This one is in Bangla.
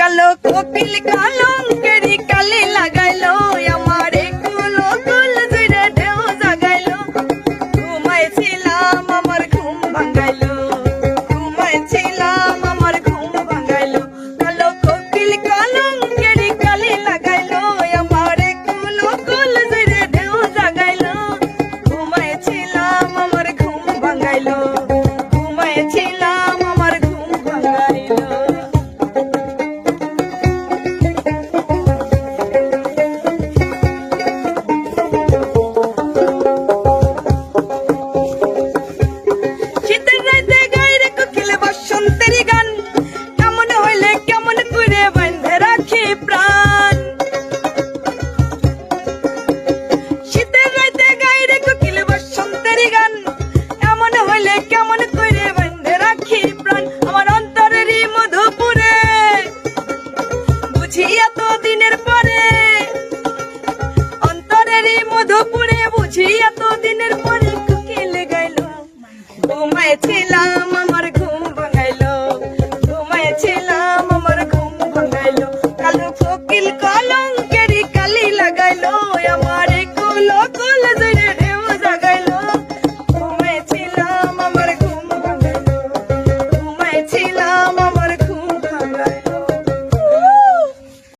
কালো কোকিল কালঙ্কেরি দুপুরে বুঝি এত দিনের পর